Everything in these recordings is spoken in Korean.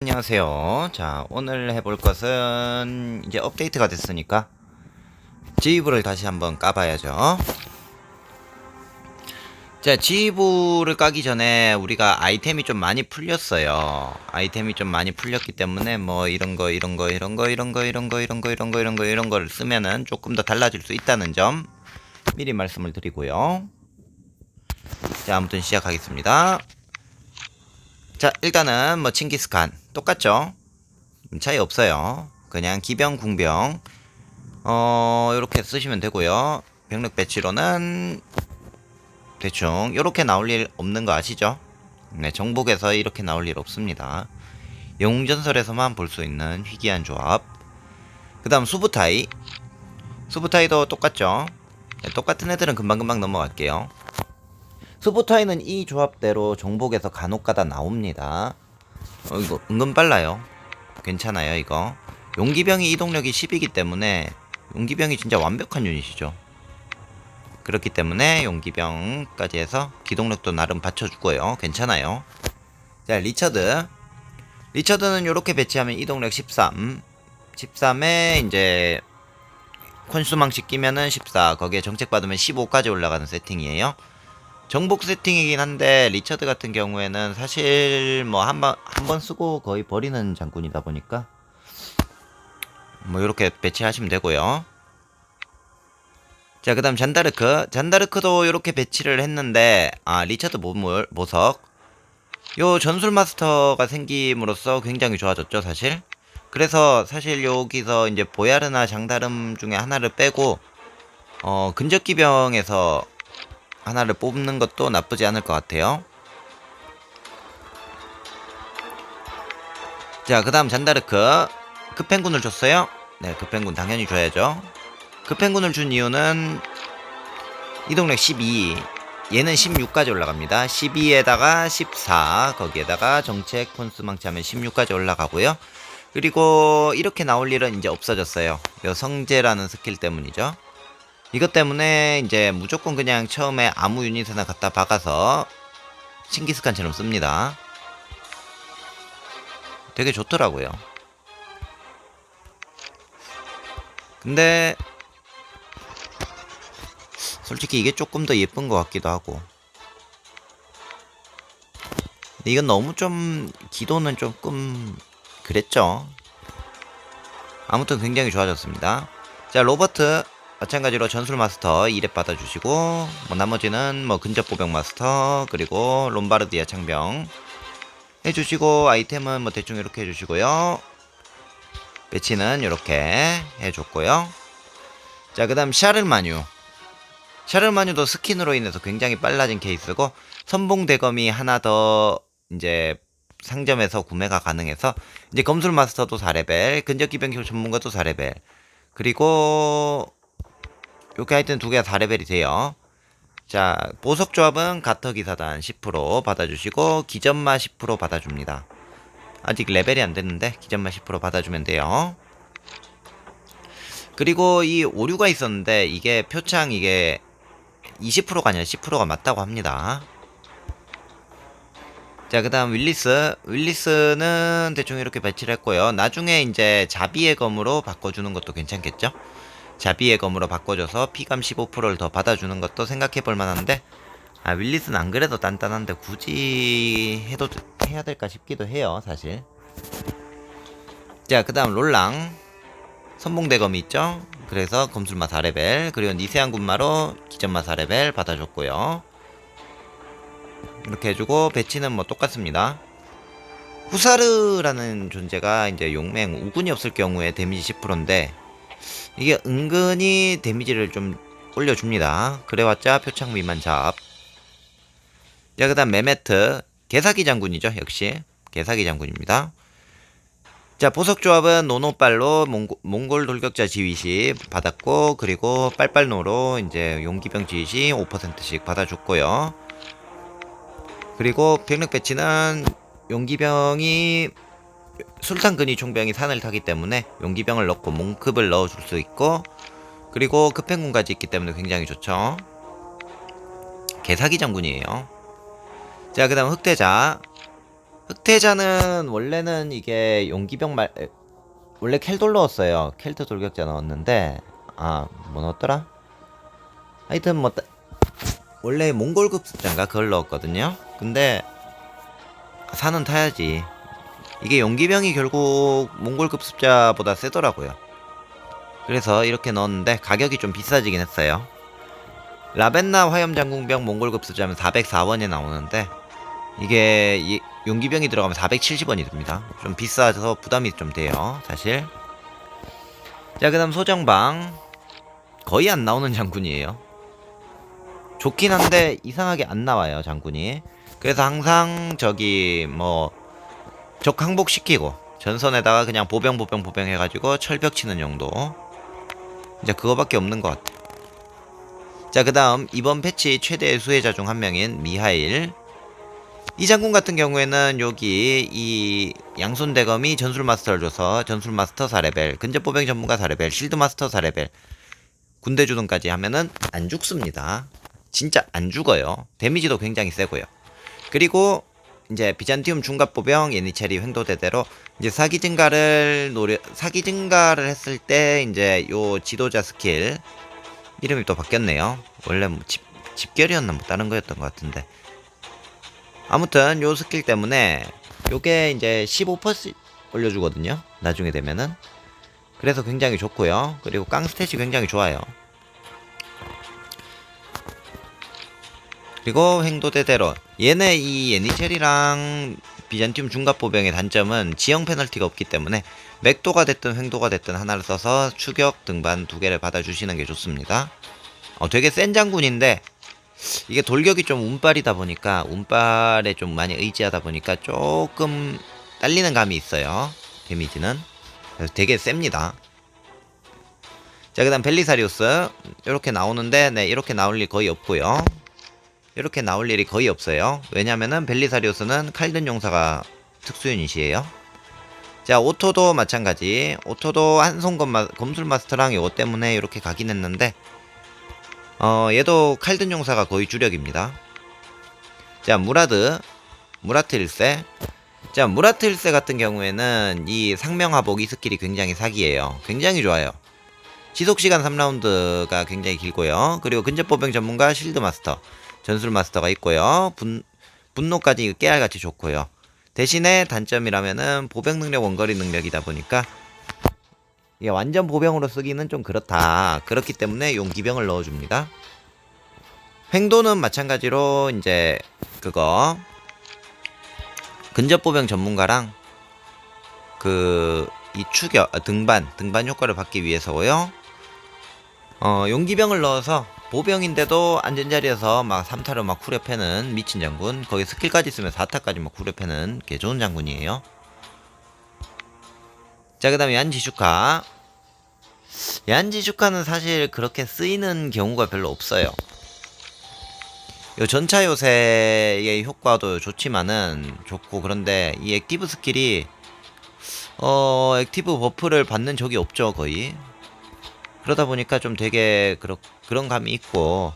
안녕하세요. 자, 오늘 해볼 것은 이제 업데이트가 됐으니까 지휘부를 다시 한번 까봐야죠. 자, 지휘부를 까기 전에 우리가 아이템이 좀 많이 풀렸어요. 아이템이 좀 많이 풀렸기 때문에 뭐 이런 거, 이런 거, 이런 거, 이런 거, 이런 거, 이런 거, 이런 거, 이런 거, 이런 거를 쓰면은 조금 더 달라질 수 있다는 점 미리 말씀을 드리고요. 자, 아무튼 시작하겠습니다. 자 일단은 뭐 칭기스칸 똑같죠? 음, 차이 없어요. 그냥 기병 궁병. 어 요렇게 쓰시면 되고요. 병력 배치로는 대충 요렇게 나올 일 없는 거 아시죠? 네 정복에서 이렇게 나올 일 없습니다. 영웅전설에서만 볼 수 있는 희귀한 조합. 그 다음 수부타이. 수부타이도 똑같죠? 네, 똑같은 애들은 금방금방 넘어갈게요. 스포타이는 이 조합대로 정복에서 간혹가다 나옵니다. 어, 이거 은근 빨라요. 괜찮아요, 이거. 용기병이 이동력이 10이기 때문에 용기병이 진짜 완벽한 유닛이죠. 그렇기 때문에 용기병까지 해서 기동력도 나름 받쳐주고요. 괜찮아요. 자, 리처드. 리처드는 이렇게 배치하면 이동력 13. 13에 이제 콘수망치 끼면은 14. 거기에 정책 받으면 15까지 올라가는 세팅이에요. 정복 세팅이긴 한데 리처드 같은 경우에는 사실 뭐 한 번 한 번 쓰고 거의 버리는 장군이다 보니까 뭐 이렇게 배치하시면 되고요. 자, 그다음 잔다르크. 잔다르크도 이렇게 배치를 했는데 아, 리처드 모물 보석. 요 전술 마스터가 생김으로써 굉장히 좋아졌죠, 사실. 그래서 사실 여기서 이제 보야르나 장다름 중에 하나를 빼고 어, 근접 기병에서 하나를 뽑는 것도 나쁘지 않을 것 같아요. 자, 그 다음 잔다르크. 급행군을 줬어요? 네, 급행군 당연히 줘야죠. 급행군을 준 이유는 이동력 12. 얘는 16까지 올라갑니다. 12에다가 14. 거기에다가 정책 콘스 망치 하면 16까지 올라가고요. 그리고 이렇게 나올 일은 이제 없어졌어요. 요 성재라는 스킬 때문이죠. 이것 때문에 이제 무조건 그냥 처음에 아무 유닛이나 갖다 박아서 칭기스칸처럼 씁니다. 되게 좋더라고요. 근데 솔직히 이게 조금 더 예쁜 것 같기도 하고 이건 너무 좀 기도는 조금 그랬죠. 아무튼 굉장히 좋아졌습니다. 자 로버트 마찬가지로 전술 마스터 2렙 받아주시고 뭐 나머지는 뭐 근접 보병 마스터 그리고 롬바르디아 창병 해주시고 아이템은 뭐 대충 이렇게 해주시고요. 배치는 이렇게 해줬고요. 자 그 다음 샤를마뉴. 샤를마뉴도 스킨으로 인해서 굉장히 빨라진 케이스고 선봉 대검이 하나 더 이제 상점에서 구매가 가능해서 이제 검술 마스터도 4레벨 근접 기병 전문가도 4레벨 그리고 요렇게 하여튼 두 개가 4레벨이 돼요. 자, 보석 조합은 가터 기사단 10% 받아주시고 기전마 10% 받아줍니다. 아직 레벨이 안 됐는데 기전마 10% 받아주면 돼요. 그리고 이 오류가 있었는데 이게 표창 이게 20%가 아니라 10%가 맞다고 합니다. 자, 그 다음 윌리스. 윌리스는 대충 이렇게 배치를 했고요. 나중에 이제 자비의 검으로 바꿔주는 것도 괜찮겠죠? 자비의 검으로 바꿔줘서 피감 15%를 더 받아주는 것도 생각해 볼 만한데 아 윌리스는 안 그래도 단단한데 굳이 해도 해야 될까 싶기도 해요 사실. 자 그 다음 롤랑. 선봉대검이 있죠? 그래서 검술마 4레벨 그리고 니세한 군마로 기전마 4레벨 받아줬고요. 이렇게 해주고 배치는 뭐 똑같습니다. 후사르라는 존재가 이제 용맹 우군이 없을 경우에 데미지 10%인데 이게 은근히 데미지를 좀 올려줍니다. 그래왔자 표창 미만 잡. 자, 그 다음 메메트. 개사기 장군이죠, 역시. 개사기 장군입니다. 자, 보석 조합은 노노빨로 몽고, 몽골 돌격자 지휘시 받았고, 그리고 빨빨노로 이제 용기병 지휘시 5%씩 받아줬고요. 그리고 병력 배치는 용기병이 술탄근이 총병이 산을 타기 때문에 용기병을 넣고 몽급을 넣어줄 수 있고 그리고 급행군까지 있기 때문에 굉장히 좋죠. 개사기 장군이에요. 자, 그 다음 흑대자. 흑태자는 원래는 이게 용기병 말 에, 원래 켈돌 넣었어요. 켈트 돌격자 넣었는데 아뭐 넣었더라? 하여튼 뭐 따- 원래 몽골 급 습자인가 그걸 넣었거든요. 근데 산은 타야지. 이게 용기병이 결국 몽골 급 습자보다 세더라고요. 그래서 이렇게 넣었는데 가격이 좀 비싸지긴 했어요. 라벤나 화염장궁병 몽골 급 습자면 404원에 나오는데 이게 이 용기병이 들어가면 470원이 듭니다. 좀 비싸서 부담이 좀 돼요, 사실. 자, 그 다음 소정방 거의 안 나오는 장군이에요. 좋긴 한데 이상하게 안 나와요, 장군이. 그래서 항상 저기 뭐 적 항복 시키고 전선에다가 그냥 보병 보병 보병 해가지고 철벽 치는 용도. 이제 그거밖에 없는 것 같아. 자, 그 다음 이번 패치 최대 수혜자 중 한 명인 미하일. 이 장군 같은 경우에는 여기 이 양손 대검이 전술 마스터를 줘서 전술 마스터 4레벨, 근접 보병 전문가 4레벨, 실드 마스터 4레벨, 군대 주둔까지 하면은 안 죽습니다. 진짜 안 죽어요. 데미지도 굉장히 세고요. 그리고 이제 비잔티움 중갑 보병 예니체리 횡도대대로 이제 사기 증가를 노려 사기 증가를 했을 때 이제 요 지도자 스킬 이름이 또 바뀌었네요. 원래 뭐 집, 집결이었나 뭐 다른 거였던 것 같은데 아무튼 요 스킬 때문에 요게 이제 15% 올려주거든요. 나중에 되면은 그래서 굉장히 좋고요. 그리고 깡 스탯이 굉장히 좋아요. 그리고 횡도대대로 얘네 이 예니첼이랑 비잔티움 중갑보병의 단점은 지형 페널티가 없기 때문에 맥도가 됐든 횡도가 됐든 하나를 써서 추격 등반 두 개를 받아주시는 게 좋습니다. 어, 되게 센 장군인데 이게 돌격이 좀 운빨이다 보니까 운빨에 좀 많이 의지하다 보니까 조금 딸리는 감이 있어요. 데미지는 그래서 되게 셉니다. 자 그 다음 벨리사리우스 이렇게 나오는데 네 이렇게 나올 일 거의 없고요. 이렇게 나올 일이 거의 없어요. 왜냐면은 벨리사리우스는 칼든 용사가 특수 유닛이에요. 자 오토도 마찬가지. 오토도 한손 검술 마스터랑 요거 때문에 이렇게 가긴 했는데 어 얘도 칼든 용사가 거의 주력입니다. 자 무라드 무라트 1세 자 무라트 1세 같은 경우에는 이 상명하복 이 스킬이 굉장히 사기예요. 굉장히 좋아요. 지속시간 3라운드가 굉장히 길고요. 그리고 근접보병 전문가 실드 마스터 전술 마스터가 있고요. 분, 분노까지 깨알같이 좋고요. 대신에 단점이라면은 보병 능력 원거리 능력이다 보니까 이게 완전 보병으로 쓰기는 좀 그렇다. 그렇기 때문에 용기병을 넣어줍니다. 횡도는 마찬가지로 이제 그거 근접 보병 전문가랑 그 이 추격 아, 등반 등반 효과를 받기 위해서고요. 어 용기병을 넣어서 보병인데도 안전자리에서 막 3타로 막 후려패는 미친 장군 거기 스킬까지 쓰면 4타까지 막 후려패는 개 좋은 장군이에요. 자 그 다음에 얀지슈카. 얀지슈카는 사실 그렇게 쓰이는 경우가 별로 없어요. 요 전차 요새의 효과도 좋지만은 좋고 그런데 이 액티브 스킬이 어 액티브 버프를 받는 적이 없죠 거의 그러다 보니까 좀 되게 그런 그런 감이 있고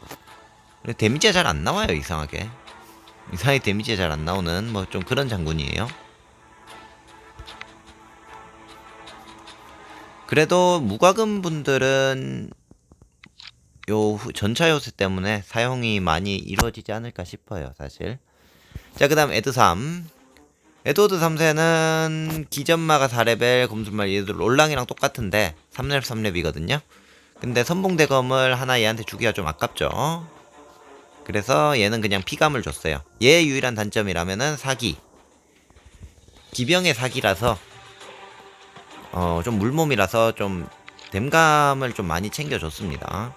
데미지가 잘 안 나와요 이상하게 이상하게 데미지가 잘 안 나오는 뭐 좀 그런 장군이에요. 그래도 무과금 분들은 요 후- 전차 요새 때문에 사용이 많이 이루어지지 않을까 싶어요 사실. 자 그 다음 에드 3 에드워드 3세는 기전마가 4레벨 검술말 얘들 롤랑이랑 똑같은데 3렙 3렙이거든요. 근데 선봉대검을 하나 얘한테 주기가 좀 아깝죠. 그래서 얘는 그냥 피감을 줬어요. 얘의 유일한 단점이라면은 사기. 기병의 사기라서 어 좀 물몸이라서 좀 댐감을 좀 많이 챙겨줬습니다.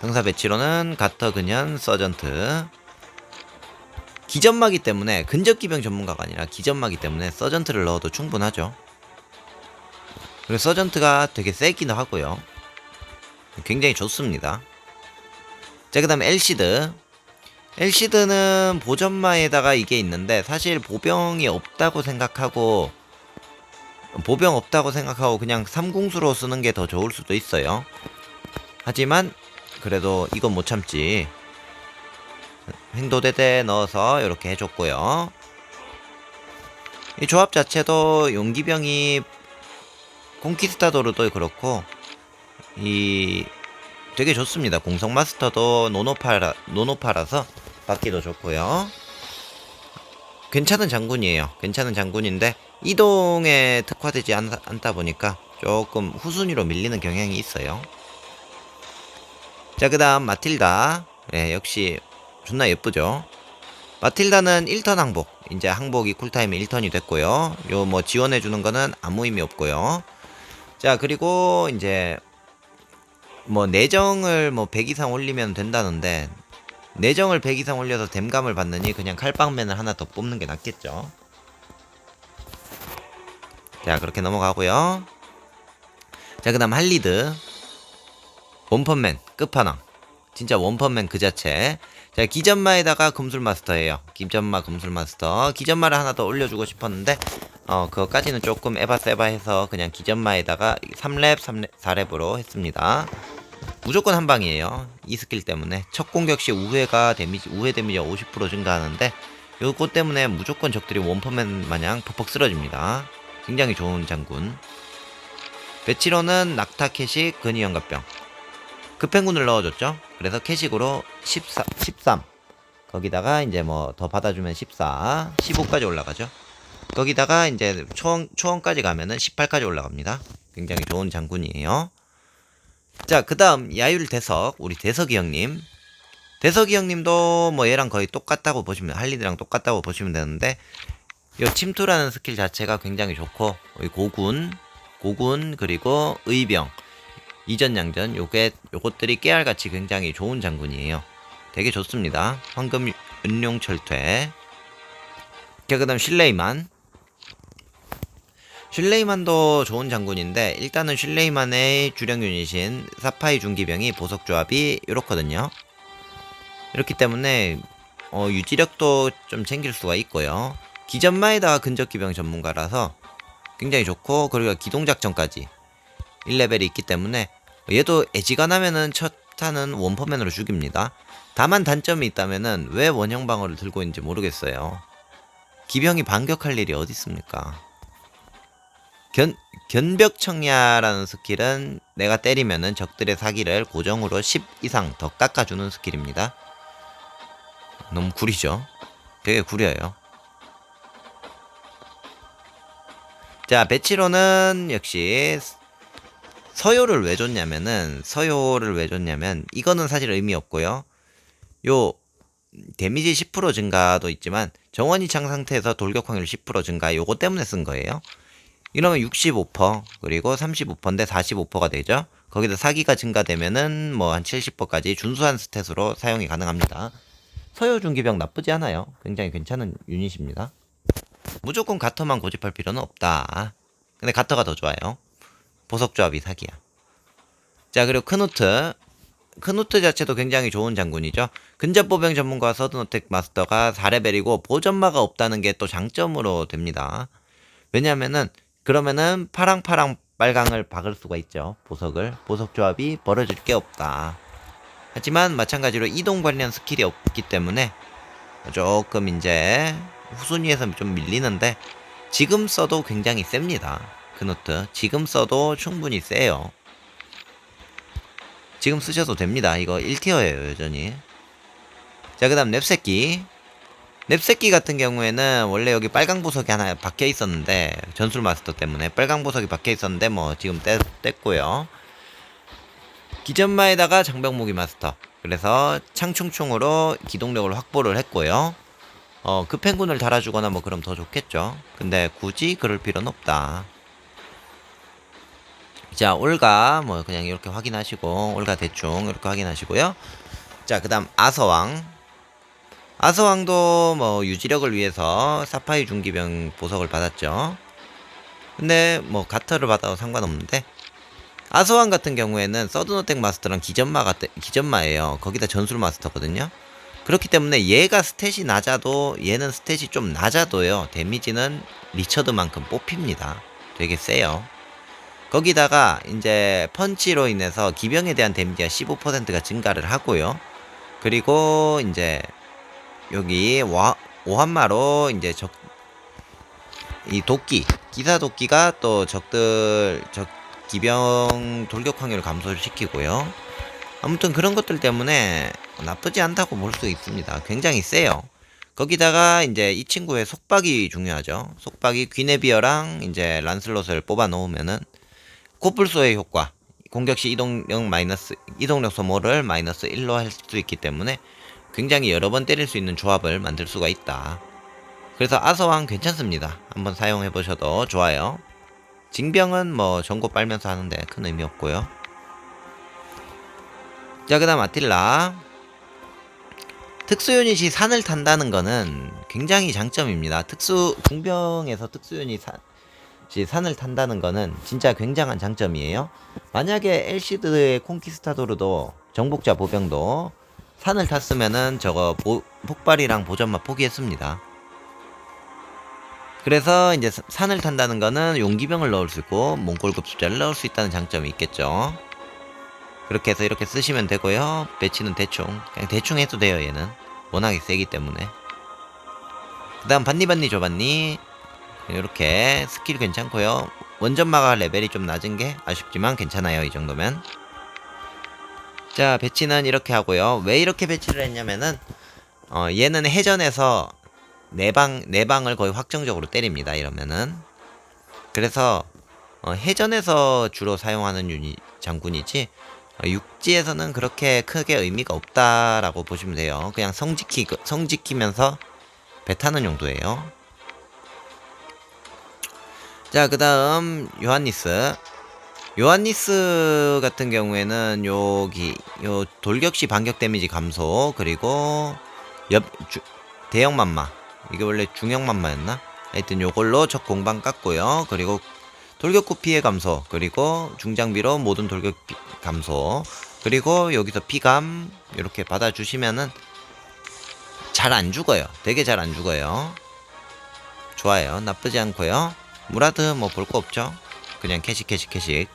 병사 배치로는 가터 근현 서전트 기전마기 때문에 근접 기병 전문가가 아니라 기전마기 때문에 서전트를 넣어도 충분하죠. 그리고 서전트가 되게 세기도 하고요. 굉장히 좋습니다. 자, 그 다음에 엘시드. 엘시드는 보전마에다가 이게 있는데, 사실 보병이 없다고 생각하고, 보병 없다고 생각하고 그냥 삼궁수로 쓰는 게 더 좋을 수도 있어요. 하지만, 그래도 이건 못 참지. 횡도대대 넣어서 이렇게 해줬고요. 이 조합 자체도 용기병이 콩키스타도르도 그렇고 이 되게 좋습니다. 공성 마스터도 노노파라 노노파라서 받기도 좋고요. 괜찮은 장군이에요. 괜찮은 장군인데 이동에 특화되지 않, 않다 보니까 조금 후순위로 밀리는 경향이 있어요. 자, 그 다음 마틸다. 예, 역시 존나 예쁘죠. 마틸다는 1턴 항복. 이제 항복이 쿨타임이 1턴이 됐고요. 요 뭐 지원해 주는 거는 아무 의미 없고요. 자, 그리고 이제 뭐 내정을 뭐 100 이상 올리면 된다는데 내정을 100 이상 올려서 댐감을 받느니 그냥 칼빵맨을 하나 더 뽑는 게 낫겠죠. 자, 그렇게 넘어가고요. 자, 그다음 할리드. 원펀맨 끝판왕. 진짜 원펀맨 그 자체. 자, 기전마에다가 금술 마스터예요. 기전마 금술 마스터. 기전마를 하나 더 올려주고 싶었는데, 어, 그거까지는 조금 에바세바 해서 그냥 기전마에다가 3렙, 3렙, 4렙으로 했습니다. 무조건 한 방이에요. 이 스킬 때문에. 첫 공격 시 우회가 데미지, 우회 데미지가 50% 증가하는데, 요거 때문에 무조건 적들이 원펀맨 마냥 퍽퍽 쓰러집니다. 굉장히 좋은 장군. 배치로는 낙타 캐식 근위 연갑병. 급행군을 넣어줬죠. 그래서 캐식으로 14, 13. 거기다가 이제 뭐 더 받아주면 14, 15까지 올라가죠. 거기다가 이제 초원, 초원까지 가면은 18까지 올라갑니다. 굉장히 좋은 장군이에요. 자, 그 다음 야율 대석, 우리 대석이 형님. 대석이 형님도 뭐 얘랑 거의 똑같다고 보시면, 할리드랑 똑같다고 보시면 되는데, 요 침투라는 스킬 자체가 굉장히 좋고, 이 고군, 고군, 그리고 의병, 이전 양전 요게 요것들이 깨알같이 굉장히 좋은 장군이에요. 되게 좋습니다. 황금 은룡 철퇴. 자, 그다음 실레이만. 실레이만도 좋은 장군인데 일단은 실레이만의 주력 유닛인 사파이 중기병이 보석 조합이 이렇거든요. 이렇기 때문에 어, 유지력도 좀 챙길 수가 있고요. 기전마에다가 근접기병 전문가라서 굉장히 좋고 그리고 기동작전까지 1레벨이 있기 때문에 얘도 애지간하면은 첫 탄은 원퍼맨으로 죽입니다. 다만 단점이 있다면은 왜 원형 방어를 들고 있는지 모르겠어요. 기병이 반격할 일이 어디 있습니까? 견 견벽청야라는 스킬은 내가 때리면은 적들의 사기를 고정으로 10 이상 더 깎아주는 스킬입니다. 너무 구리죠? 되게 구려요. 자, 배치로는 역시 서요를 왜 줬냐면은 서요를 왜 줬냐면 이거는 사실 의미 없고요. 요 데미지 10% 증가도 있지만 정원이 창 상태에서 돌격 확률 10% 증가 요거 때문에 쓴 거예요. 이러면 65% 그리고 35%인데 45%가 되죠. 거기다 사기가 증가되면은 뭐 한 70%까지 준수한 스탯으로 사용이 가능합니다. 서요 중기병 나쁘지 않아요. 굉장히 괜찮은 유닛입니다. 무조건 가터만 고집할 필요는 없다. 근데 가터가 더 좋아요. 보석 조합이 사기야. 자, 그리고 크누트. 크누트 자체도 굉장히 좋은 장군이죠. 근접보병 전문가 서든어택 마스터가 4레벨이고 보전마가 없다는 게 또 장점으로 됩니다. 왜냐면은 그러면은 파랑 파랑 빨강을 박을 수가 있죠. 보석을. 보석 조합이 벌어질 게 없다. 하지만 마찬가지로 이동 관련 스킬이 없기 때문에 조금 이제 후순위에서 좀 밀리는데 지금 써도 굉장히 셉니다. 그노트 지금 써도 충분히 세요. 지금 쓰셔도 됩니다. 이거 1티어예요 여전히. 자 그 다음 넵새끼. 넵새끼 같은 경우에는 원래 여기 빨강 보석이 하나 박혀 있었는데 전술 마스터 때문에 빨강 보석이 박혀 있었는데 뭐 지금 떼, 뗐고요. 기전마에다가 장병무기 마스터. 그래서 창충충으로 기동력을 확보를 했고요. 어, 급행군을 달아주거나 뭐 그럼 더 좋겠죠. 근데 굳이 그럴 필요는 없다. 자, 올가 뭐 그냥 이렇게 확인하시고 올가 대충 이렇게 확인하시고요. 자, 그 다음 아서왕. 아서왕도 뭐 유지력을 위해서 사파이 중기병 보석을 받았죠. 근데 뭐 가터를 받아도 상관없는데 아서왕 같은 경우에는 서든어택 마스터랑 기전마 같 기전마예요. 거기다 전술 마스터거든요. 그렇기 때문에 얘가 스탯이 낮아도 얘는 스탯이 좀 낮아도요. 데미지는 리처드만큼 뽑힙니다. 되게 세요. 거기다가 이제 펀치로 인해서 기병에 대한 데미지가 15%가 증가를 하고요. 그리고 이제 여기 와, 오한마로 이제 적, 이 도끼, 기사 도끼가 또 적들, 적 기병 돌격 확률을 감소를 시키고요. 아무튼 그런 것들 때문에 나쁘지 않다고 볼 수 있습니다. 굉장히 세요. 거기다가 이제 이 친구의 속박이 중요하죠. 속박이 귀네비어랑 이제 란슬롯을 뽑아 놓으면은 코뿔소의 효과, 공격 시 이동력 마이너스 이동력 소모를 마이너스 1로 할 수 있기 때문에 굉장히 여러 번 때릴 수 있는 조합을 만들 수가 있다. 그래서 아서왕 괜찮습니다. 한번 사용해 보셔도 좋아요. 징병은 뭐 전고 빨면서 하는데 큰 의미 없고요. 자, 그 다음 아틸라. 특수 유닛이 산을 탄다는 거는 굉장히 장점입니다. 특수 궁병에서 특수 유닛 산, 이 산을 탄다는 거는 진짜 굉장한 장점이에요. 만약에 엘시드의 콩키스타도르도 정복자 보병도 산을 탔으면은 저거 보- 폭발이랑 보전만 포기했습니다. 그래서 이제 사- 산을 탄다는 거는 용기병을 넣을 수 있고 몽골급 숫자를 넣을 수 있다는 장점이 있겠죠. 그렇게 해서 이렇게 쓰시면 되고요. 배치는 대충 그냥 대충 해도 돼요. 얘는 워낙에 세기 때문에. 그 다음 반니반니 줘반니 이렇게 스킬 괜찮고요. 원전마가 레벨이 좀 낮은 게 아쉽지만 괜찮아요. 이 정도면. 자 배치는 이렇게 하고요. 왜 이렇게 배치를 했냐면은 어, 얘는 해전에서 내방 내방을 거의 확정적으로 때립니다. 이러면은 그래서 어, 해전에서 주로 사용하는 유닛 장군이지 어, 육지에서는 그렇게 크게 의미가 없다라고 보시면 돼요. 그냥 성지키 성지키면서 배 타는 용도예요. 자, 그 다음 요한니스. 요한니스 같은 경우에는 여기 요 돌격시 반격 데미지 감소 그리고 옆 주, 대형 만마 이게 원래 중형 만마였나? 하여튼 요걸로 적 공방 깎고요. 그리고 돌격 후 피해 감소 그리고 중장비로 모든 돌격 피- 감소 그리고 여기서 피감 이렇게 받아주시면은 잘 안 죽어요. 되게 잘 안 죽어요. 좋아요. 나쁘지 않고요. 무라드 뭐 볼 거 없죠. 그냥 캐식 캐식 캐식.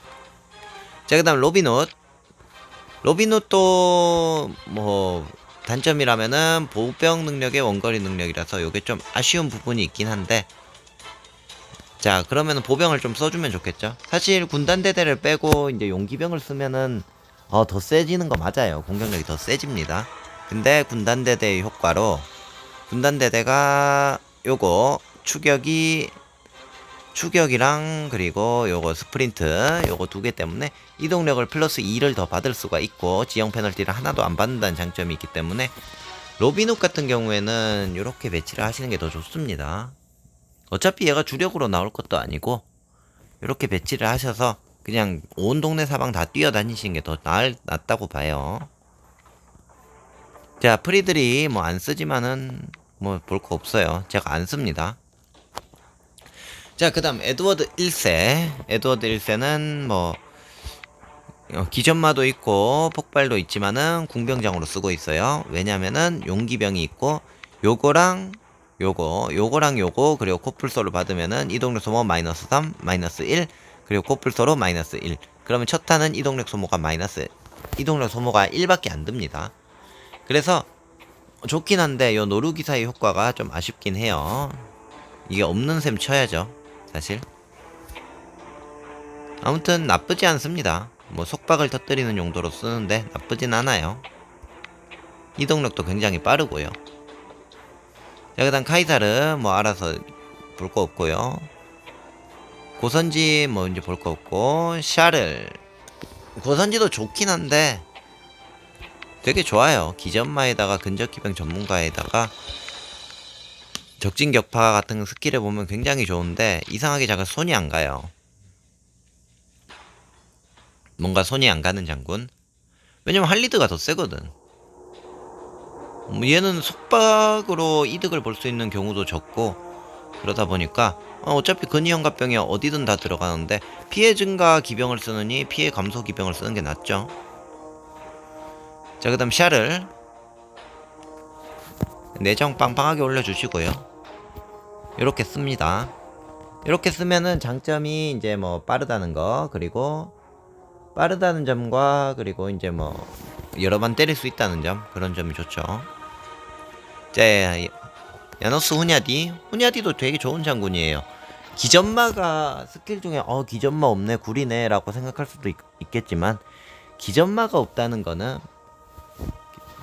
자 그 다음 로빈훗. 로빈훗도 뭐 단점이라면은 보병 능력의 원거리 능력이라서 요게 좀 아쉬운 부분이 있긴 한데 자 그러면은 보병을 좀 써주면 좋겠죠. 사실 군단 대대를 빼고 이제 용기병을 쓰면은 어, 더 세지는 거 맞아요. 공격력이 더 세집니다. 근데 군단 대대의 효과로 군단 대대가 요거 추격이 추격이랑 그리고 요거 스프린트 요거 두 개 때문에 이동력을 플러스 2를 더 받을 수가 있고 지형 페널티를 하나도 안 받는다는 장점이 있기 때문에 로빈훗 같은 경우에는 이렇게 배치를 하시는 게 더 좋습니다. 어차피 얘가 주력으로 나올 것도 아니고 이렇게 배치를 하셔서 그냥 온 동네 사방 다 뛰어다니시는 게 더 낫다고 봐요. 자 프리들이 뭐 안 쓰지만은 뭐 볼 거 없어요. 제가 안 씁니다. 자, 그 다음, 에드워드 1세. 에드워드 1세는 뭐, 어, 기전마도 있고, 폭발도 있지만은, 궁병장으로 쓰고 있어요. 왜냐면은, 용기병이 있고, 요거랑, 요거, 요거랑 요거, 그리고 코뿔소를 받으면은, 이동력 소모 마이너스 3, 마이너스 1, 그리고 코뿔소로 마이너스 1. 그러면 첫 탄은 이동력 소모가 마이너스, 이동력 소모가 1밖에 안 듭니다. 그래서, 좋긴 한데, 요 노루기사의 효과가 좀 아쉽긴 해요. 이게 없는 셈 쳐야죠. 사실. 아무튼 나쁘지 않습니다. 뭐 속박을 터뜨리는 용도로 쓰는데 나쁘진 않아요. 이동력도 굉장히 빠르고요. 자 그다음 카이사르 뭐 알아서 볼 거 없고요. 고선지 뭐 이제 볼 거 없고 샤를. 고선지도 좋긴 한데 되게 좋아요. 기전마에다가 근접기병 전문가에다가 적진 격파 같은 스킬을 보면 굉장히 좋은데 이상하게 잠깐 손이 안 가요. 뭔가 손이 안 가는 장군. 왜냐면 할리드가 더 세거든. 뭐 얘는 속박으로 이득을 볼 수 있는 경우도 적고 그러다 보니까 어, 어차피 근위형갑병이 어디든 다 들어가는데 피해 증가 기병을 쓰느니 피해 감소 기병을 쓰는 게 낫죠. 자 그다음 샤를 내정 빵빵하게 올려주시고요. 이렇게 씁니다. 이렇게 쓰면은 장점이 이제 뭐 빠르다는 거 그리고 빠르다는 점과 그리고 이제 뭐 여러 번 때릴 수 있다는 점 그런 점이 좋죠. 자, 야노스 후냐디. 후냐디도 되게 좋은 장군이에요. 기전마가 스킬 중에 어 기전마 없네 구리네라고 생각할 수도 있, 겠지만 기전마가 없다는 거는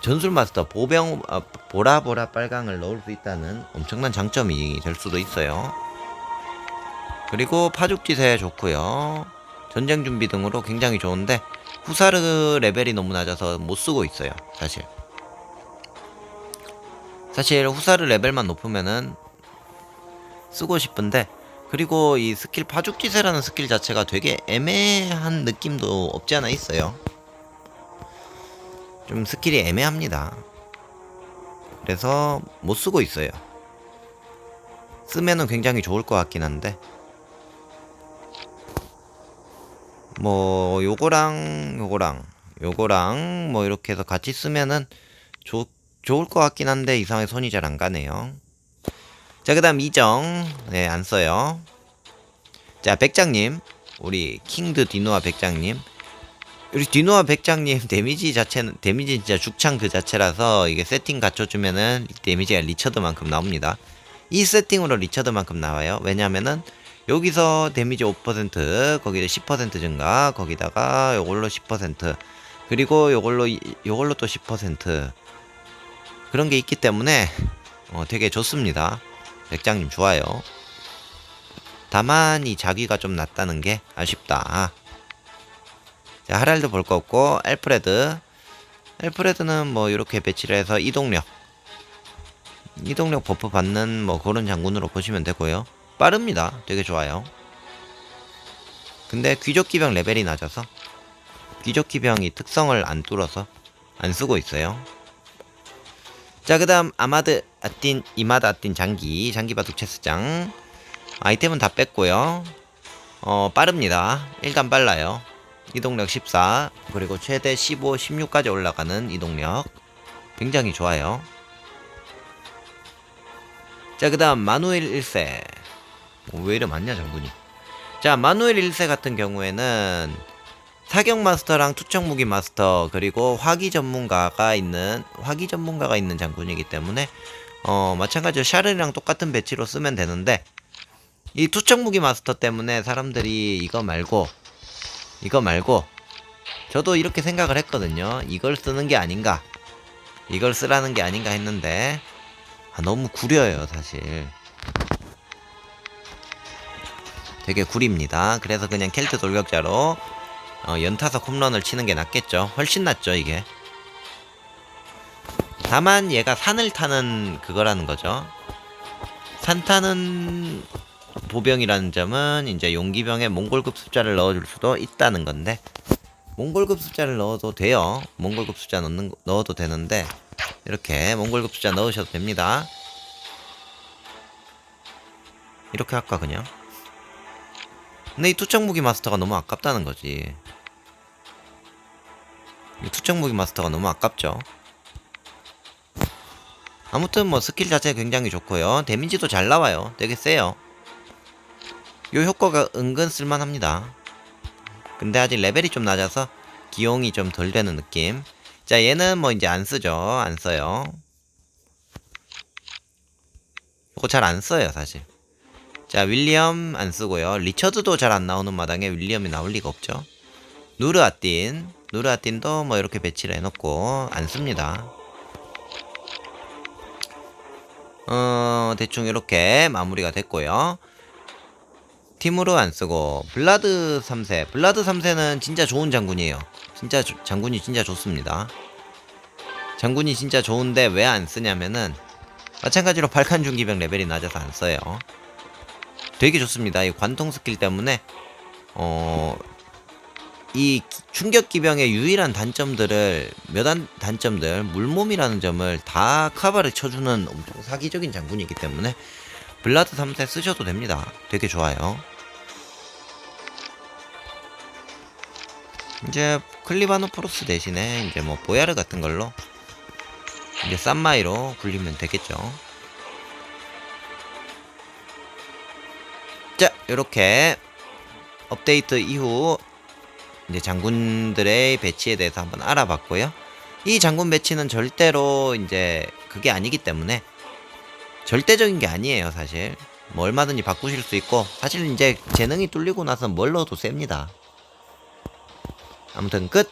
전술 마스터 보병 아, 보라보라 빨강을 넣을 수 있다는 엄청난 장점이 될 수도 있어요. 그리고 파죽지세 좋고요. 전쟁 준비 등으로 굉장히 좋은데 후사르 레벨이 너무 낮아서 못 쓰고 있어요. 사실. 사실 후사르 레벨만 높으면은 쓰고 싶은데 그리고 이 스킬 파죽지세라는 스킬 자체가 되게 애매한 느낌도 없지 않아 있어요. 좀 스킬이 애매합니다. 그래서 못 쓰고 있어요. 쓰면은 굉장히 좋을 것 같긴 한데 뭐 요거랑 요거랑 요거랑 뭐 이렇게 해서 같이 쓰면은 좋 좋을 것 같긴 한데 이상하게 손이 잘 안 가네요. 자 그다음 이정 네 안 써요. 자 백장님 우리 킹드 디노아 백장님 우리 디노아 백장님 데미지 자체는 데미지 진짜 죽창 그 자체라서 이게 세팅 갖춰주면은 데미지가 리처드만큼 나옵니다. 이 세팅으로 리처드만큼 나와요. 왜냐면은 여기서 데미지 5% 거기다 10% 증가 거기다가 요걸로 10% 그리고 요걸로 이- 요걸로 또 10% 그런 게 있기 때문에 어, 되게 좋습니다. 백장님 좋아요. 다만 이 자기가 좀 낮다는 게 아쉽다. 자, 하랄드 볼 거 없고 알프레드. 알프레드는 뭐 이렇게 배치를 해서 이동력. 이동력 버프 받는 뭐 그런 장군으로 보시면 되고요. 빠릅니다. 되게 좋아요. 근데 귀족 기병 레벨이 낮아서 귀족 기병이 특성을 안 뚫어서 안 쓰고 있어요. 자, 그다음 아마드 아틴 이마드 아틴 장기 장기 바둑 체스장 아이템은 다 뺐고요. 어 빠릅니다. 일단 빨라요. 이동력 14 그리고 최대 15, 16까지 올라가는 이동력 굉장히 좋아요. 자 그 다음 마누엘 1세 어, 왜 이래 많냐 장군이. 자 마누엘 1세 같은 경우에는 사격 마스터랑 투척 무기 마스터 그리고 화기 전문가가 있는 화기 전문가가 있는 장군이기 때문에 어 마찬가지로 샤르랑 똑같은 배치로 쓰면 되는데 이 투척 무기 마스터 때문에 사람들이 이거 말고 이거 말고 저도 이렇게 생각을 했거든요. 이걸 쓰는 게 아닌가 이걸 쓰라는 게 아닌가 했는데 아, 너무 구려요 사실 되게 구립니다. 그래서 그냥 켈트 돌격자로 어, 연타석 홈런을 치는 게 낫겠죠. 훨씬 낫죠, 이게. 다만 얘가 산을 타는 그거라는 거죠. 산 타는 보병이라는 점은 이제 용기병에 몽골급 숫자를 넣어줄 수도 있다는 건데 몽골급 숫자를 넣어도 돼요. 몽골급 숫자 넣는 거- 넣어도 되는데 이렇게 몽골급 숫자 넣으셔도 됩니다. 이렇게 할까 그냥? 근데 이 투척 무기 마스터가 너무 아깝다는 거지. 이 투척 무기 마스터가 너무 아깝죠. 아무튼 뭐 스킬 자체 굉장히 좋고요. 데미지도 잘 나와요. 되게 세요. 요 효과가 은근 쓸만합니다. 근데 아직 레벨이 좀 낮아서 기용이 좀 덜 되는 느낌. 자, 얘는 뭐 이제 안 쓰죠. 안 써요. 이거 잘 안 써요, 사실. 자, 윌리엄 안 쓰고요. 리처드도 잘 안 나오는 마당에 윌리엄이 나올 리가 없죠. 누르아틴. 누르아틴도 뭐 이렇게 배치를 해놓고 안 씁니다. 어, 대충 이렇게 마무리가 됐고요. 팀으로 안 쓰고 블라드 3세. 블라드 3세는 진짜 좋은 장군이에요. 진짜 조- 장군이 진짜 좋습니다. 장군이 진짜 좋은데 왜 안 쓰냐면은 마찬가지로 발칸 중기병 레벨이 낮아서 안 써요. 되게 좋습니다. 이 관통 스킬 때문에 어. 이 기- 충격 기병의 유일한 단점들을 몇 안 단점들 물몸이라는 점을 다 커버를 쳐주는 엄청 사기적인 장군이기 때문에 블라드 3세 쓰셔도 됩니다. 되게 좋아요. 이제 클리바노 프로스 대신에 이제 뭐 보야르 같은 걸로 이제 쌈마이로 굴리면 되겠죠. 자, 이렇게 업데이트 이후 이제 장군들의 배치에 대해서 한번 알아봤고요. 이 장군 배치는 절대로 이제 그게 아니기 때문에 절대적인 게 아니에요 사실. 뭐 얼마든지 바꾸실 수 있고 사실 이제 재능이 뚫리고 나서 뭘 넣어도 셉니다. 아무튼 끝